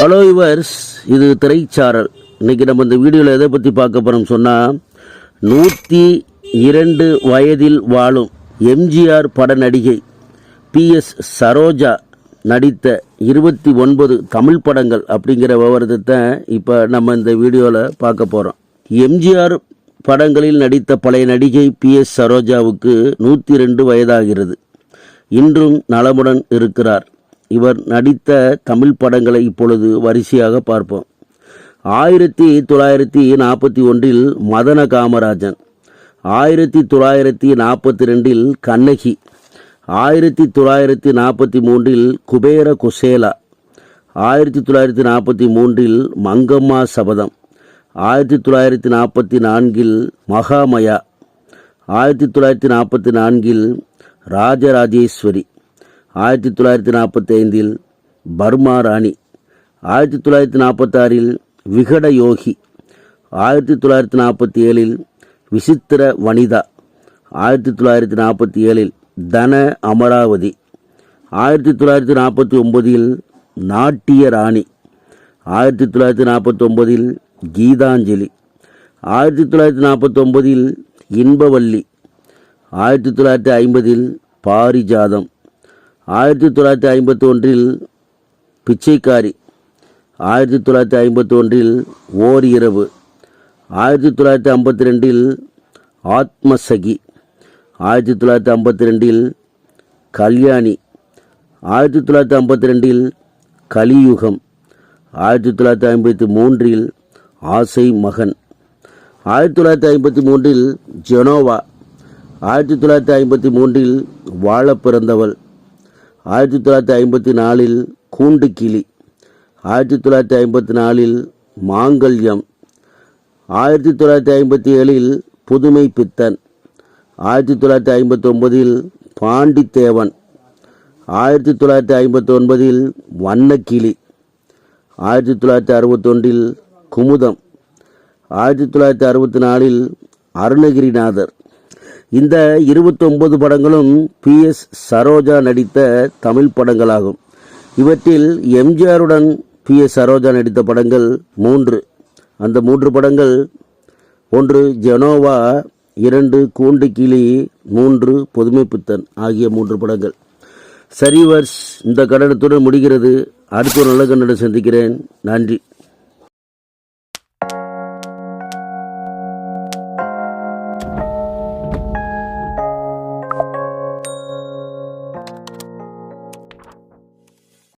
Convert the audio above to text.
Hello yours இது திரைச்சாரல். இன்றைக்கி நம்ம இந்த வீடியோவில் எதை பற்றி பார்க்க போகிறோம் சொன்னால் நூற்றி இரண்டு வயதில் வாழும் எம்ஜிஆர் பட நடிகை பிஎஸ் சரோஜா நடித்த இருபத்தி ஒன்பது தமிழ் படங்கள் அப்படிங்கிற விவரத்தை இப்போ நம்ம இந்த வீடியோவில் பார்க்க போகிறோம் எம்ஜிஆர் படங்களில் நடித்த பழைய நடிகை பிஎஸ் சரோஜாவுக்கு நூற்றி ரெண்டு வயதாகிறது. இன்றும் நலமுடன் இருக்கிறார். இவர் நடித்த தமிழ் படங்களை இப்பொழுது வரிசையாக பார்ப்போம். ஆயிரத்தி தொள்ளாயிரத்தி நாற்பத்தி ஒன்றில் மதன காமராஜன் ஆயிரத்தி தொள்ளாயிரத்தி நாற்பத்தி ரெண்டில் கண்ணகி ஆயிரத்தி தொள்ளாயிரத்தி நாற்பத்தி மூன்றில் குபேர குசேலா ஆயிரத்தி தொள்ளாயிரத்தி நாற்பத்தி மூன்றில் மங்கம்மா சபதம் ஆயிரத்தி தொள்ளாயிரத்தி நாற்பத்தி நான்கில் மகாமயா ஆயிரத்தி தொள்ளாயிரத்தி நாற்பத்தி நான்கில் ராஜராஜேஸ்வரி. ஆயிரத்தி தொள்ளாயிரத்தி நாற்பத்தி ஐந்தில் பர்மா ராணி ஆயிரத்தி தொள்ளாயிரத்தி நாற்பத்தாறில் விகட யோகி ஆயிரத்தி தொள்ளாயிரத்தி நாற்பத்தி ஏழில் விசித்திர வனிதா ஆயிரத்தி தொள்ளாயிரத்தி நாற்பத்தி ஏழில் தன அமராவதி ஆயிரத்தி தொள்ளாயிரத்தி நாற்பத்தி ஒன்பதில் நாட்டிய ராணி ஆயிரத்தி தொள்ளாயிரத்தி நாற்பத்தி ஒன்பதில் கீதாஞ்சலி ஆயிரத்தி தொள்ளாயிரத்தி நாற்பத்தி ஒன்பதில் இன்பவல்லி ஆயிரத்தி தொள்ளாயிரத்தி ஐம்பதில் பாரிஜாதம் ஆயிரத்தி தொள்ளாயிரத்தி ஐம்பத்தி ஒன்றில் பிச்சைக்காரி ஆயிரத்தி தொள்ளாயிரத்தி ஐம்பத்தி ஒன்றில் ஓர் இரவு ஆயிரத்தி தொள்ளாயிரத்தி ஐம்பத்தி ரெண்டில் ஆத்மசகி ஆயிரத்தி தொள்ளாயிரத்தி ஐம்பத்தி ரெண்டில் கல்யாணி ஆயிரத்தி தொள்ளாயிரத்தி ஐம்பத்தி ரெண்டில் கலியுகம் ஆயிரத்தி தொள்ளாயிரத்தி ஐம்பத்தி மூன்றில் ஆசை மகன் ஆயிரத்தி தொள்ளாயிரத்தி ஐம்பத்தி மூன்றில் ஜெனோவா ஆயிரத்தி தொள்ளாயிரத்தி ஐம்பத்தி மூன்றில் வாழ பிறந்தவள் ஆயிரத்தி தொள்ளாயிரத்தி ஐம்பத்தி நாலில் கூண்டு கிளி ஆயிரத்தி தொள்ளாயிரத்தி ஐம்பத்தி நாலில் மாங்கல்யம் ஆயிரத்தி தொள்ளாயிரத்தி ஐம்பத்தி ஏழில் புதுமை பித்தன் ஆயிரத்தி தொள்ளாயிரத்தி ஐம்பத்தி ஒன்பதில் பாண்டித்தேவன் ஆயிரத்தி தொள்ளாயிரத்தி ஐம்பத்தி ஒன்பதில் வண்ணக்கிளி ஆயிரத்தி தொள்ளாயிரத்தி அறுபத்தொன்றில் குமுதம் ஆயிரத்தி தொள்ளாயிரத்தி அறுபத்தி நாலில் அருணகிரிநாதர். இந்த இருபத்தொன்பது படங்களும் பி எஸ் சரோஜா நடித்த தமிழ் படங்களாகும். இவற்றில் எம்ஜிஆருடன் பி எஸ் சரோஜா நடித்த படங்கள் மூன்று. அந்த மூன்று படங்கள் ஒன்று ஜெனோவா இரண்டு கூண்டு கிளி மூன்று புதுமைப்பித்தன் ஆகிய மூன்று படங்கள். சரிவர்ஸ் இந்த கடனத்துடன் முடிகிறது. அடுத்த ஒரு நல்ல கன்னடம் சந்திக்கிறேன். நன்றி.